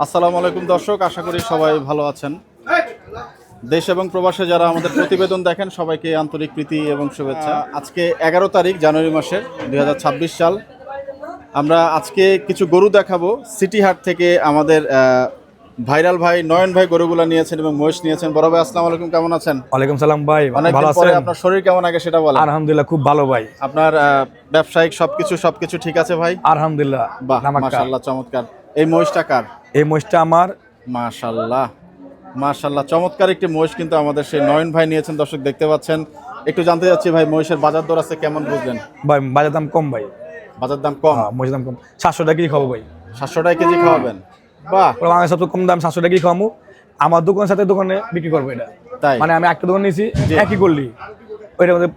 আসসালামু আলাইকুম দর্শক আশা করি সবাই ভালো আছেন। দেশ এবং প্রবাসে যারা আমাদের প্রতিবেদন দেখেন সবাইকে আন্তরিক প্রীতি এবং শুভেচ্ছা। আজকে এগারো তারিখ জানুয়ারি মাসের দুই হাজার ছাব্বিশ সাল। আমরা আজকে কিছু গরু দেখাবো। সিটি হাট থেকে আমাদের আহ, ভাইরাল ভাই নয়ন ভাই গরুগুলো নিয়েছেন এবং মহেশ নিয়েছেন। বড় ভাই আসসালামু আলাইকুম কেমন আছেন? ওয়ালাইকুম সালাম ভাই অনেক ভালো আছেন? আপনার শরীর কেমন আগে সেটা বলেন। আলহামদুলিল্লাহ খুব ভালো ভাই। আপনার ব্যবসায়িক সবকিছু সবকিছু ঠিক আছে ভাই? আলহামদুলিল্লাহ বাহ। মাশাআল্লাহ চমৎকার। এই মহিষটা কার? এই মহিষটা আমার। মাশাল্লাহ মাশাল্লাহ চমৎকার একটি মহিষ কিন্তু আমাদের সেই নয়ন ভাই নিয়েছেন। দর্শক দেখতে পাচ্ছেন। একটু জানতে চাচ্ছি ভাই মহিষের বাজার দর আছে কেমন বুঝলেন? ভাই বাজার দাম কম ভাই। বাজার দাম কম? হ্যাঁ মহিষের দাম কম। সাতশো টাকা কেজি খাব ভাই। সাতশো টাকা কেজি খাওয়াবেন। বাহ। আমার সবচেয়ে কম দাম সাতশো টাকা কেজি খাওয়াবো আমার দোকানের সাথে দোকানে বিক্রি করব এটা। তাই? মানে আমি একটা দোকান নিয়েছি একই করলি ওইটার মধ্যে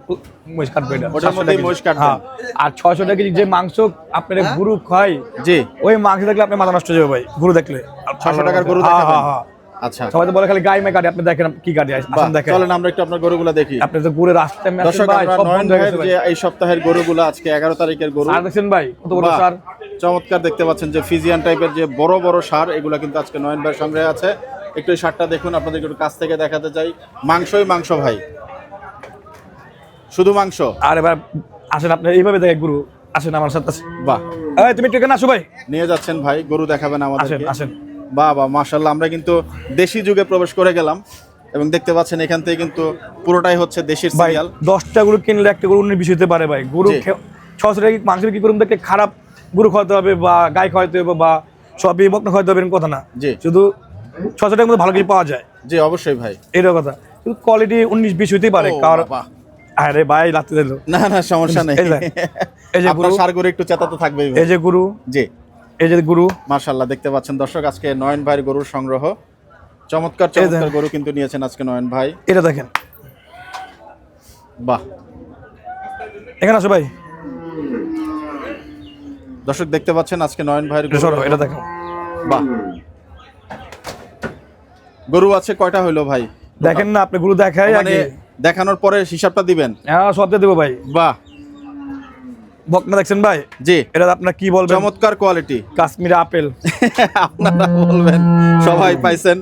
মহিষ কাটবো এটা। ওটার 700 মহিষ কেজি। হ্যাঁ। আর ছয়শো টাকা কেজি যে মাংস আপনার গুরু খাই জি। ওই মাংস দেখলে আপনি মাথা নষ্ট হয়ে যাবে ভাই গুরু দেখলে। ছশো টাকার গরু হ্যাঁ, হ্যাঁ, হ্যাঁ। আচ্ছা। সবাই তো বলে খালি গায়ে মে কাটে আপনি দেখেন কি কাটে আসেন দেখেন। চলেন আমরা একটু আপনার গরুগুলো দেখি। আপনি তো গুড়ের রাস্তায় মেশিন দর্শক ভাই সব বন্ধ হয়ে গেছে যে এই সপ্তাহের গরুগুলো আজকে এগারো তারিখের গরু। ভাই কত বড় সার। চমৎকার দেখতে পাচ্ছেন যে ফিজিয়ান টাইপের যে বড় বড় সার এগুলো কিন্তু আজকে নয়ন ভাইয়ের সংগ্রহে আছে। একটু এই সারটা দেখুন আপনাদের একটু কাছ থেকে দেখাতে চাই। মাংসই মাংস ভাই। শুধু মাংস? আর এবার আসেন আপনি এইভাবে দেখে গুরু আসেন আমার সাথে। বাহ। এই, তুমি এখানে আসো ভাই। নিয়ে যাচ্ছেন ভাই গরু দেখাবেন আমাদের আসেন আসেন। বাহ বাহ মাশাল্লাহ আমরা কিন্তু দেশি যুগে প্রবেশ করে গেলাম এবং দেখতে পাচ্ছেন এখান থেকে কিন্তু পুরোটাই হচ্ছে দেশির সিরিয়াল দশটা গরু কিনলে একটা গরু উনিশ বিশ হতে পারে ভাই। গরু ছশো টাকা মাংস বিক্রি করুন দেখে খারাপ গরু খাওয়াতে হবে বা গাই খাওয়াতে হবে বা সবই বকনা খাওয়াতে হবে কথা না। শুধু ছশো টাকার মধ্যে ভালো কিছু পাওয়া যায়। জি অবশ্যই ভাই। এটা কথা। কিন্তু কোয়ালিটি উনিশ বিশ হতেই পারে কারণ। আরে ভাই লাগতে দিল। না না সমস্যা নেই। এই যে- আপনার সার গরু একটু চেতা তো থাকবেই। এই যে গুরু। জি। এই যে গুরু। মার্শাল্লাহ দেখতে পাচ্ছেন দর্শক আজকে নয়ন ভাইয়ের গরুর সংগ্রহ। চমৎকার চমৎকার গরু কিন্তু নিয়েছেন আজকে নয়ন ভাই। এটা দেখেন। বাহ। এখানে আসো ভাই। দর্শক দেখতে পাচ্ছেন আজকে নয়ন ভাইয়ের গরু এটা দেখো। বাহ। গরু আছে কয়টা হইল ভাই? দেখেন না আপনি গুরু দেখাই মানে আগে। দেখানোর পরে হিসাবটা দিবেন? হ্যাঁ সব দিয়ে দেবো ভাই। বাহ। বকনা দেখছেন ভাই? জি। এটা আপনার কি বলবেন? চমৎকার কোয়ালিটি কাশ্মীর আপেল। আপনারা বলবেন সবাই পাইছেন।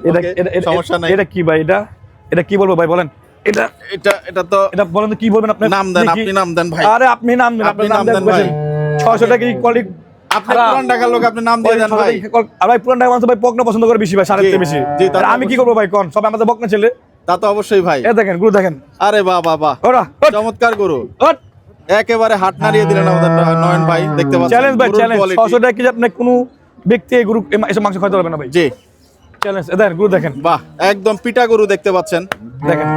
সমস্যা নাই। এটা কি ভাই এটা? এটা কি বলব ভাই বলেন। এটা এটা এটা তো এটা বলেন কি বলবেন আপনি নাম দেন আপনি নাম দেন ভাই। আরে আপনি নাম দেন আপনি নাম দেন বলছেন ছয়শো টাকা কি কোয়ালিটি আপনি পুরান ঢাকার লোক আপনি নাম দিয়ে দেন ভাই। আর ভাই পুরান মানুষ ভাই পছন্দ করে বেশি ভাই সাড়ে বেশি। আর আমি কি করব ভাই কোন? সব আমাদের বকনা ছেলে। তা তো অবশ্যই ভাই। এ দেখেন গুরু দেখেন। আরে বাহ বাহ বাহ। ওরা চমৎকার গরু। একেবারে হাট নাড়িয়ে দিলেন আমাদের নয়ন ভাই দেখতে পাচ্ছেন চ্যালেঞ্জ ভাই গরুর চ্যালেঞ্জ quality। ছশো টাকা কি আপনি কোনো ব্যক্তি এই গরু এসব মাংস খাইতে পারবে না ভাই? জি। চ্যালেঞ্জ দেখেন গুরু দেখেন। বাহ একদম পিটা গরু দেখতে পাচ্ছেন। দেখেন।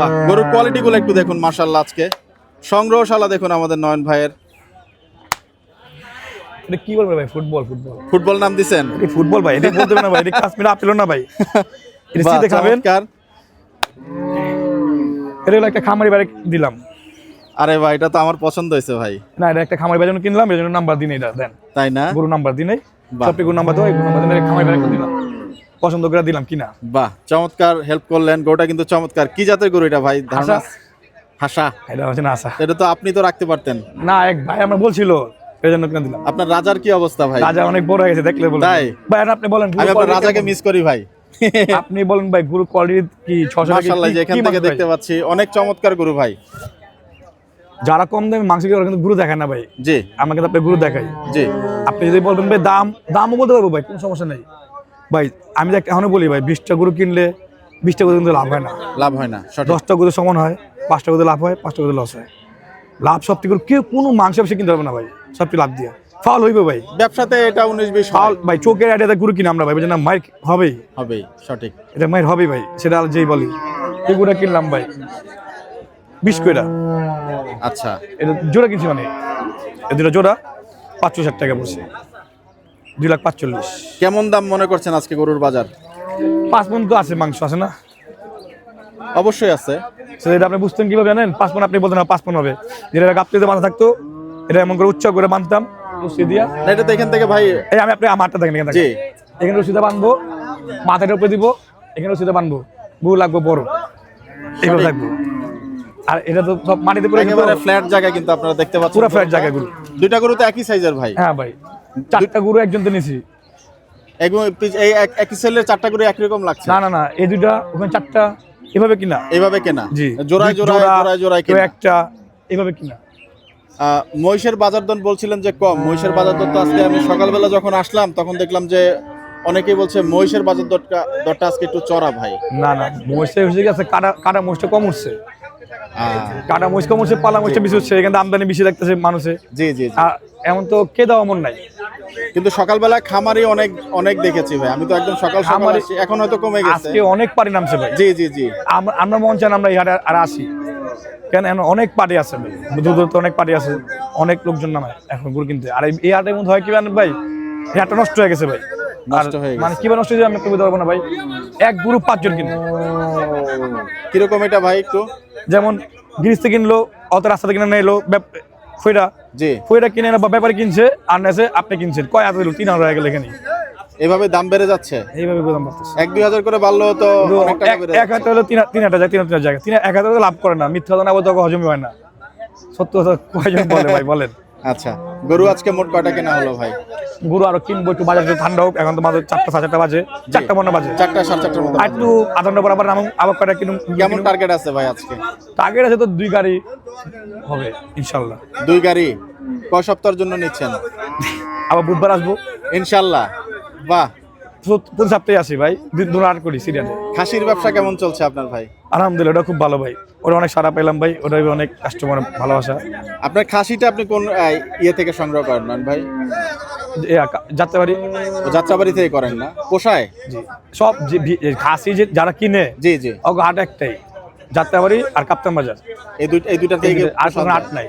বাহ গরুর কোয়ালিটি গুলো একটু দেখুন আজকে। সংগ্রহশালা দেখুন আমাদের নয়ন ভাইয়ের। এটা কি বলবে ভাই? Football football. ফুটবল নাম দিছেন? এটা ফুটবল ভাই? এটা বলতে না ভাই এটা কাশ্মীর আপেল না ভাই? এটা খাবেন। চমৎকার। এটা হলো একটা খামারি বাড়ি দিলাম। আরে ভাই এটা তো আমার পছন্দ হয়েছে ভাই। না এটা একটা খামারি বাড়ি কিনলাম এই জন্য নাম্বার দিন এটা দেন। তাই না? গরু নাম্বার দিন। সবটি গরু নাম্বার দেওয়া গরু নাম্বার দিন খামারি বাড়ি দিলাম। পছন্দ করে দিলাম কিনা। বাহ চমৎকার হেল্প করলেন গরুটা কিন্তু চমৎকার। কি জাতের গরু এটা ভাই? ধারণা? হাসা। হাসা। এটা হচ্ছে না আসা এটা তো আপনি তো রাখতে পারতেন। না এক ভাই আমরা বলছিল দিলাম। আপনার রাজার কি অবস্থা ভাই? রাজা অনেক বড় হয়ে গেছে দেখলে বলেন তাই? ভাই আপনি বলেন আমি আপনার রাজাকে মিস করি ভাই। আপনি বলেন ভাই গুরু কোয়ালিটি কি? ছশো থেকে দেখতে পাচ্ছি অনেক চমৎকার গরু ভাই। যারা কম দামে মাংস কিনে কিন্তু গুরু দেখায় না ভাই। জি। আমাকে তো আপনি গুরু দেখাই জি। আপনি যদি বলবেন ভাই দাম দামও বলতে পারব ভাই কোনো সমস্যা নেই। ভাই আমি একটা এখনও বলি ভাই বিশটা গরু কিনলে বিশটা গরু কিন্তু লাভ হয় না। লাভ হয় না দশটা গরু সমান হয় পাঁচটা গরু লাভ হয় পাঁচটা গরু লস হয়। লাভ সব থেকে কেউ কোনো মাংস ব্যবসা কিনতে পারবে না ভাই সবটি লাভ দিয়ে? ফাউল হইবে ভাই। ব্যবসাতে এটা উনিশ বিশ ফাউল ভাই চোখের আইডিয়াতে গরু কিনে আমরা ভাই বুঝলেন মায়ের হবেই। হবেই সঠিক। এটা মায়ের হবেই ভাই সেটা আর যেই বলি। এই গরুটা কিনলাম ভাই বিশ কইরা। আচ্ছা। এটা জোড়া কিনছি মানে এই দুটো জোড়া পাঁচশো ষাট টাকা পড়ছে। দুই লাখ পাঁচচল্লিশ। কেমন দাম মনে করছেন আজকে গরুর বাজার? পাঁচ মন তো আছে মাংস আছে না? অবশ্যই আছে। এটা আপনি বুঝতেন কীভাবে জানেন? পাঁচ মন আপনি বলতেন না পাঁচ মন হবে। যেটা গাপটিতে বাঁধা থাকতো এটা এমন করে উচ্চ করে বাঁধতাম। রশি দিয়া। এটা তো এখান থেকে ভাই এই আমি আপনি আমারটা দেখেন এখানে জি। এখানে রশিদা বাঁধবো মাথাটা উপরে দিব এখানে বাঁধবো। বউ লাগবো বড়। এগুলো আর এটা তো সব মাটিতে একেবারে ফ্ল্যাট জায়গা কিন্তু আপনারা দেখতে পাচ্ছেন। পুরো ফ্ল্যাট দুইটা গরু তো একই সাইজের ভাই। হ্যাঁ ভাই চারটা গরু একজন তো নিছি। এই একই সেলের চারটা করে একই রকম লাগছে? না না না এই দুইটা ওখানে চারটা এভাবে কিনা? এইভাবে কেনা? জি। জোড়ায় জোড়ায় জোড়া, জোড়ায় জোড়ায় কেউ কেনা? একটা এভাবে কিনা? মহিষের বাজার দর বলছিলেন যে কম। মহিষের বাজার দর তো আজকে আমি সকালবেলা যখন আসলাম তখন দেখলাম যে অনেকেই বলছে মহিষের বাজার দরটা দরটা আজকে একটু চড়া ভাই। না না মহিষটা হচ্ছে গেছে কাটা কাটা মহিষটা কম উঠছে। কাটা মহিষ কম উঠছে পালা মহিষটা বেশি হচ্ছে এখানে আমদানি বেশি দেখতেছে মানুষে। জি জি। আর এমন তো কে দেওয়া মন নাই। কিন্তু সকালবেলা খামারি অনেক অনেক দেখেছি ভাই। আমি তো একদম সকাল সকাল এখন হয়তো কমে গেছে। আজকে অনেক পার্টি নামছে ভাই। জি জি জি। আমরা মন চান আমরা এই হাটে আর আসি। কেন অনেক পার্টি আছে ভাই। দূর তো অনেক পার্টি আছে। অনেক লোকজন নামে এখন গরু কিনতে। আর এই- হাটের মধ্যে হয় কি ভাই? হাটটা নষ্ট হয়ে গেছে ভাই। আর নষ্ট হয়ে মানে কীভাবে নষ্ট হয়েছে আমি একটু পারব না ভাই। এক গ্রুপ পাঁচজন কিনবে কীরকম এটা ভাই একটু? যেমন গিরিস্তে কিনলো অত রাস্তাতে কিনে নিয়ে এলো ফইটা জি। ফইটা কিনে এনে বা ব্যাপারে কিনছে আর নেছে আপনি কিনছেন। কয় হাজার তিন হাজার হয়ে গেল এখানে। এভাবে দাম বেড়ে যাচ্ছে? এইভাবে দাম বাড়তেছে। এক দুই হাজার করে বাড়লো তো এক- হাজার হলো তিন তিন হাজার তিন হাজার জায়গা। তিন এক হাজার লাভ করে না। মিথ্যা না বলতে হজমই হয় না। সত্য কথা কয়জন বলে ভাই? বলেন। আচ্ছা গরু আজকে মোট কয়টা কেনা হলো ভাই? গরু আরও কিনবো একটু বাজার ঠান্ডা হোক। এখন তো মাত্র চারটা সাড়ে চারটা বাজে। চারটা মনে বাজে। চারটা সাড়ে চারটার মতো। একটু আধা ঘণ্টা পর আবার নাম আবার কয়টা কিনুন? কেমন টার্গেট আছে ভাই আজকে? টার্গেট আছে তো দুই গাড়ি হবে ইনশাল্লাহ। দুই গাড়ি। কয় সপ্তাহের জন্য নিচ্ছেন? আবার বুধবার আসব। ইনশাল্লাহ। বাহ সপ্তাহে আসি ভাই। দু আট করি সিরিয়ালে খাসির ব্যবসা কেমন চলছে আপনার ভাই? আলহামদুলিল্লাহ ওটা খুব ভালো ভাই। ওটা অনেক সারা পেলাম ভাই ওটা অনেক কাস্টমার ভালোবাসা। আপনার খাসিটা আপনি কোন ইয়ে থেকে সংগ্রহ করেন নয়ন ভাই? যাত্রাবাড়ি। যাত্রাবাড়ি থেকে করেন না? পোষায়? জি। সব খাসি যে যারা কিনে জি জি। ওকে হাট একটাই যাত্রাবাড়ি আর কাপ্তান বাজার। এই দুই এই দুইটা থেকে আর কোনো হাট? নাই।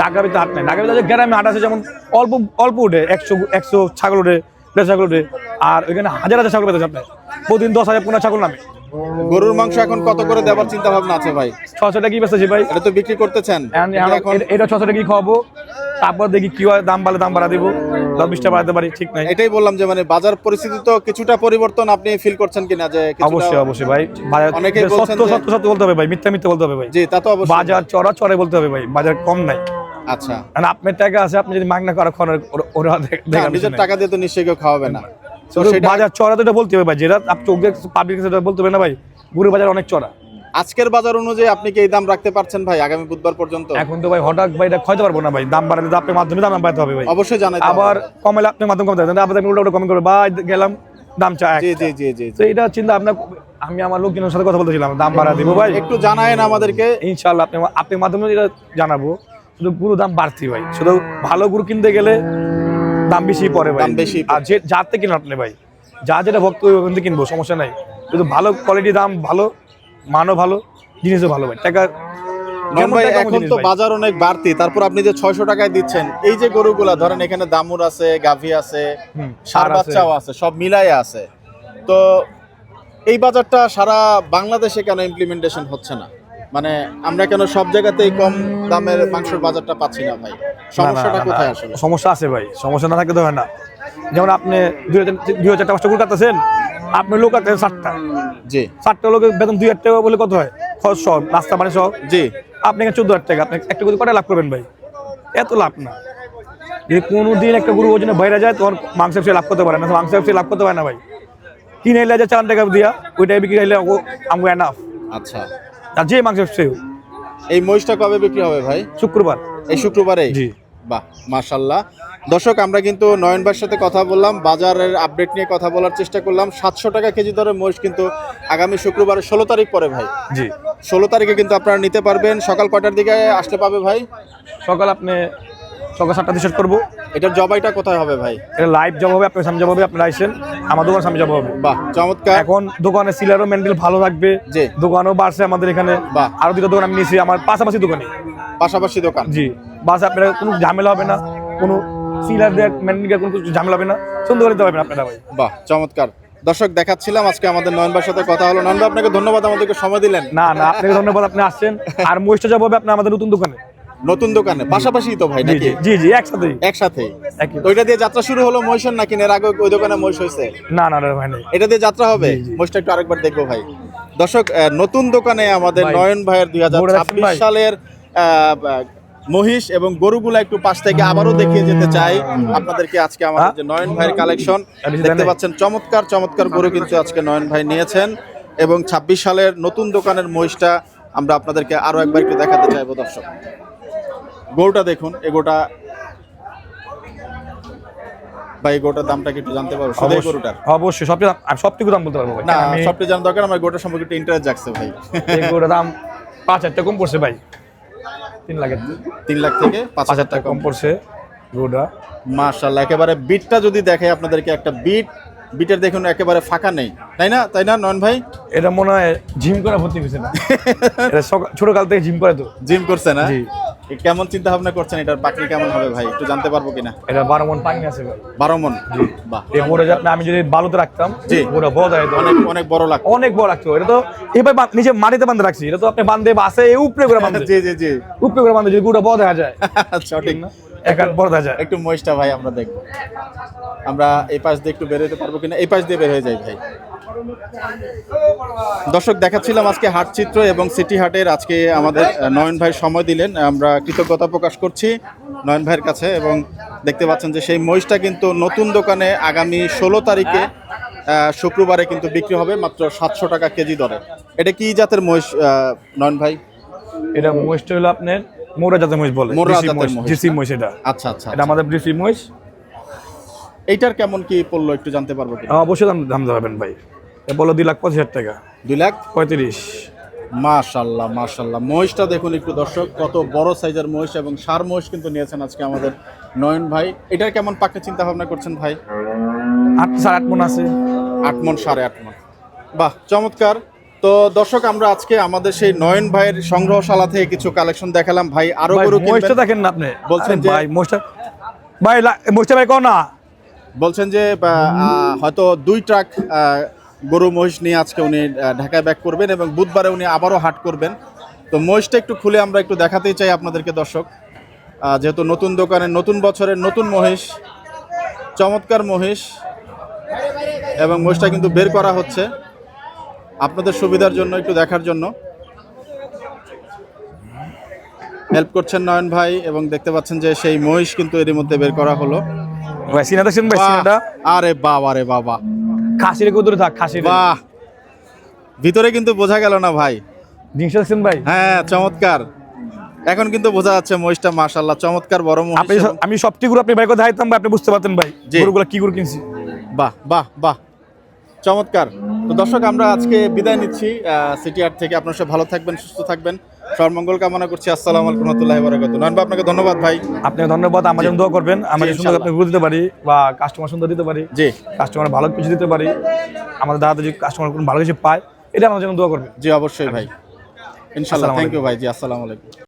ঢাকাবিতে হাট নাই। ঢাকাবিতে গ্রামে হাট আছে যেমন অল্প অল্প উঠে একশো একশো ছাগল উঠে দেড় ছাগল উঠে। আর ওইখানে হাজার হাজার ছাগল পেতে আপনার। প্রতিদিন দশ হাজার পনেরো ছাগল নামে। গরুর মাংস এখন কত করে দেওয়ার চিন্তা ভাবনা আছে ভাই? ছশো টাকা কি বেচতেছি ভাই? এটা তো বিক্রি করতেছেন। এটা- ছশো টাকা খাওয়াবো? তারপর দেখি কি হয় দাম বাড়লে দাম বাড়া দেবো। দশ বিশটা বাড়াতে পারি ঠিক নাই। এটাই বললাম যে মানে বাজার পরিস্থিতি তো কিছুটা পরিবর্তন আপনি ফিল করছেন কিনা যে অবশ্যই অবশ্যই ভাই। বাজার- অনেকেই সত্য সত্য সত্য বলতে হবে ভাই মিথ্যা মিথ্যা বলতে হবে ভাই। জি তা তো অবশ্যই। বাজার চড়া চড়াই বলতে হবে ভাই বাজার কম নাই। আচ্ছা। আর আপনার টাকা আছে আপনি যদি মাগনা করা খরচ ওরা না, দেখা নিজের টাকা দিয়ে তো নিশ্চয়ই কেউ খাওয়াবে না। তো সেটা বাজার চড়া তো এটা বলতে হবে ভাই যেটা আপনি চোখ দিয়ে পাবলিক সেটা বলতে হবে না ভাই গুরু বাজার অনেক চড়া। আজকের বাজার অনুযায়ী আপনি কি এই দাম রাখতে পারছেন ভাই আগামী বুধবার পর্যন্ত? এখন তো ভাই হঠাৎ ভাই এটা খাইতে পারব না ভাই দাম বাড়ালে তো আপনার মাধ্যমে দাম বাড়াতে হবে ভাই। অবশ্যই জানাই আবার কমালে আপনার মাধ্যমে কমতে হবে আবার উল্টো উল্টো কমে করবে বা গেলাম দাম চা জি জি জি জি তো এটা চিন্তা আপনার আমি আমার লোকজনের সাথে কথা বলতেছিলাম দাম বাড়া দিব ভাই। একটু জানায়েন আমাদেরকে। ইনশাল্লাহ আপনি আপনার মাধ্যমে এটা জানাব। শুধু গুরু দাম বাড়তি ভাই। শুধু ভালো গুরু কিনতে গেলে দাম বেশি পড়ে ভাই। বেশি আর যে যার থেকে কিনা আপনি ভাই। যা যেটা ভক্ত ওখান থেকে কিনবো সমস্যা নাই। কিন্তু ভালো কোয়ালিটি দাম ভালো মানও ভালো জিনিসও ভালো ভাই। টাকা ভাই এখন তো বাজার অনেক বাড়তি। তারপর আপনি যে ছয়শো টাকায় দিচ্ছেন এই যে গরুগুলা ধরেন এখানে দামুর আছে গাভী আছে সার বাচ্চাও আছে সব মিলাই আছে। তো এই বাজারটা সারা বাংলাদেশে কেন ইমপ্লিমেন্টেশন হচ্ছে না? মানে আমরা কেন সব জায়গাতেই কম দামের মাংসের বাজারটা পাচ্ছি না ভাই? সমস্যাটা কোথায় আসলে? সমস্যা আছে ভাই সমস্যা না থাকলে তো হয় না। যেমন আপনি দুই হাজার দুই হাজার টাকা পাঁচটা কাটতেছেন আপনি লোক কাটতেছেন ষাটটা জি। ষাটটা লোকের বেতন দুই হাজার টাকা বলে কত হয়? খরচ সহ নাস্তা পানি সহ? জি। আপনি চোদ্দ হাজার টাকা আপনি একটা গরু কটা লাভ করবেন ভাই? এত লাভ না। যদি কোনো দিন একটা গরু ওজনে বাইরে যায় তখন মাংস ব্যবসায় লাভ করতে পারে না। মাংস ব্যবসায় লাভ করতে পারে না ভাই। কিনে এলে যে চার টাকা দিয়া ওইটাই বিক্রি হলে আমগো এনাফ আচ্ছা। আর যে মাংস সেও এই মহিষটা কবে বিক্রি হবে ভাই? শুক্রবার। এই শুক্রবারে জি। বাহ মাশাল্লাহ দর্শক আমরা কিন্তু নয়নবার সাথে কথা বললাম বাজারের আপডেট নিয়ে কথা বলার চেষ্টা করলাম। সাতশো টাকা কেজি দরে মহিষ কিন্তু আগামী শুক্রবার ষোলো তারিখ পরে ভাই। জি। ষোলো তারিখে কিন্তু আপনারা নিতে পারবেন। সকাল কটার দিকে আসতে পাবে ভাই? সকাল আপনি সকাল সাতটা করব এটার জবাইটা কোথায় হবে ভাই? এটা লাইভ জব হবে আপনার সামনে জব হবে আপনারা আইসেন আমার দোকান সামনে জব হবে। বাহ চমৎকার। এখন দোকানে সিলারও মেন্টাল ভালো থাকবে। জি। দোকানও বাড়ছে আমাদের এখানে। বাহ। আরও দুটো দোকান আমি নিয়েছি আমার পাশাপাশি দোকানে। পাশাপাশি দোকান। জি বাস আপনার কোনো ঝামেলা হবে না। কোনো সিলার দেওয়া মেন্টাল কোনো কিছু ঝামেলা হবে না। সুন্দর করে দিতে পারবেন আপনারা ভাই। বাহ চমৎকার। দর্শক দেখাচ্ছিলাম আজকে আমাদের নয়ন ভাইয়ের সাথে কথা হলো। নয়ন আপনাকে ধন্যবাদ আমাদেরকে সময় দিলেন। না না আপনাকে ধন্যবাদ আপনি আসছেন। আর মহিষটা যাব হবে আপনার আমাদের নতুন দোকানে। নতুন দোকানে। পাশাপাশি তো ভাই নাকি? জি জি একসাথেই। একসাথে তো ওইটা দিয়ে যাত্রা শুরু হলো মহিষের নাকি এর আগে ওই দোকানে মহিষ হয়েছে? না না না ভাই এটা দিয়ে যাত্রা হবে। মহিষটা একটু আরেকবার দেখব ভাই। দর্শক নতুন দোকানে আমাদের নয়ন ভাইয়ের দুই সালের মহিষ এবং গরুগুলা একটু পাশ থেকে আবারও দেখিয়ে যেতে চাই। আপনাদেরকে আজকে আমাদের যে নয়ন ভাইয়ের কালেকশন দেখতে পাচ্ছেন চমৎকার চমৎকার গরু কিন্তু আজকে নয়ন ভাই নিয়েছেন। এবং ছাব্বিশ সালের নতুন দোকানের মহিষটা আমরা আপনাদেরকে আরও একবার একটু দেখাতে চাইব দর্শক। গরুটা দেখুন এই গোটা ভাই কি একটু জানতে পারব? অবশ্যই- গরুটার? অবশ্যই সবটি দাম- আমি সবটুকু দাম বলতে পারব ভাই। না দরকার আমার গোটা সম্পর্কে একটু ইন্টারেস্ট জাগছে ভাই। এই গরুটার দাম পাঁচ হাজার টাকা কম পড়ছে ভাই। তিন লাখের তিন লাখ থেকে পাঁচ হাজার টাকা কম পড়ছে মাশাল্লাহ একেবারে বিটটা যদি দেখে আপনাদেরকে একটা বিট বিটের দেখুন একেবারে ফাঁকা নেই। তাই না? তাই না নয়ন ভাই? এটা মনে হয় জিম করা ভর্তি হয়েছে না? সকাল ছোটকাল থেকে জিম করে তো। জিম করছে না? কেমন চিন্তা ভাবনা করছেন? এটার বাকরি কেমন হবে ভাই? একটু জানতে পারব কিনা? এটা বারো মন পানি আছে বারো মন? বাহ। এই আপনি- আমি যদি বালুতে রাখতাম জি। বড় অনেক অনেক বড় লাগতো। অনেক বড় লাগতো। এটা তো এবার নিজে মাটিতে বান্ধে রাখছি। এটা তো আপনি বান্ধে বাসে উপরে করে বান্ধে জি জি জি। উপরে করে বান্ধে যদি গুড়া বড় দেখা যায়। সঠিক এক হাত বড় যায় একটু মহিষটা ভাই আমরা দেখব। আমরা এই পাশ দিয়ে একটু বের হতে পারব কিনা? এই পাশ দিয়ে বের হয়ে যাই ভাই। দর্শক দেখাচ্ছিলাম আজকে হাট চিত্র এবং সিটি হাটের। আজকে আমাদের নয়ন ভাই সময় দিলেন। আমরা কৃতজ্ঞতা প্রকাশ করছি নয়ন ভাইয়ের কাছে এবং দেখতে পাচ্ছেন যে সেই মহিষটা কিন্তু নতুন দোকানে আগামী ষোলো তারিখে শুক্রবারে কিন্তু বিক্রি হবে মাত্র সাতশো টাকা কেজি দরে। এটা কি জাতের মহিষ নয়ন ভাই? এটা মহিষটা হলো আপনার মোরা জাতের মহিষ বলে মোরা জাতের মহিষ, মহিষ। মহিষ এটা। আচ্ছা আচ্ছা এটা আমাদের দেশি মহিষ। এইটার কেমন কি পড়ল একটু জানতে পারব কি অবশ্যই দাম দাম যাবেন ভাই। বলো দুই লাখ পঁচিশ হাজার টাকা। দুই লাখ? পঁয়ত্রিশ। মাশাল্লাহ মাশাল্লাহ। মহিষটা দেখুন একটু দর্শক কত বড় সাইজের মহিষ এবং সার মহিষ কিন্তু নিয়েছেন আজকে আমাদের নয়ন ভাই। এটার কেমন পাকে চিন্তা ভাবনা করছেন ভাই? আট সাড়ে আট মন আছে। আট মন সাড়ে আট মন। বাহ চমৎকার। তো দর্শক আমরা আজকে আমাদের সেই নয়ন ভাইয়ের সংগ্রহশালা থেকে কিছু কালেকশন দেখালাম। ভাই আরও গরু মহিষটা? দেখেন না আপনি। বলছেন ভাই মহিষটা ভাই মহিষটা ভাই না? বলছেন যে হয়তো দুই ট্রাক গরু মহিষ নিয়ে আজকে উনি ঢাকায় ব্যাক করবেন এবং বুধবারে উনি আবারও হাট করবেন। তো মহিষটা একটু খুলে আমরা একটু দেখাতেই চাই আপনাদেরকে দর্শক। যেহেতু নতুন দোকানে নতুন বছরের নতুন মহিষ চমৎকার মহিষ এবং মহিষটা কিন্তু বের করা হচ্ছে। আপনাদের সুবিধার জন্য একটু দেখার জন্য। হেল্প করছেন নয়ন ভাই এবং দেখতে পাচ্ছেন যে সেই মহিষ কিন্তু এর মধ্যে বের করা হলো। সিনা দেখছেন ভাই! সিনাটা আরে বাবা রে বাবা। খাসির কদূরে থাক খাসির। বাহ! ভিতরে কিন্তু বোঝা গেল না ভাই। দেখছেন ভাই। হ্যাঁ চমৎকার। এখন কিন্তু বোঝা যাচ্ছে মহিষটা মাশাল্লাহ চমৎকার বড় মহিষ আপনি আমি সবটি গরু আপনি ভাই কথা ভাই আপনি বুঝতে পারতেন ভাই। গরুগুলো কি গরু কিনছি। বাহ বাহ বাহ। চমৎকার। তো দর্শক আমরা আজকে বিদায় নিচ্ছি সিটি আর্ট থেকে। আপনার সব ভালো থাকবেন সুস্থ থাকবেন। সর্বমঙ্গল কামনা করছি। আসসালামু আলাইকুম রহমতুল্লাহ বারাকাতুহু। নয়ন আপনাকে ধন্যবাদ ভাই। আপনাকে ধন্যবাদ। আমার জন্য দোয়া করবেন। আমার জি, সুন্দর ইনশাআল্লাহ। আপনি গরু দিতে পারি বা কাস্টমার সুন্দর দিতে পারি। জি। কাস্টমার ভালো কিছু দিতে পারি। আমাদের দাদা যদি কাস্টমার কোনো ভালো কিছু পায় এটা আমার জন্য দোয়া করবেন। জি অবশ্যই ভাই। ইনশাল্লাহ আসসালামু থ্যাংক ইউ ভাই। জি আসসালামু আলাইকুম।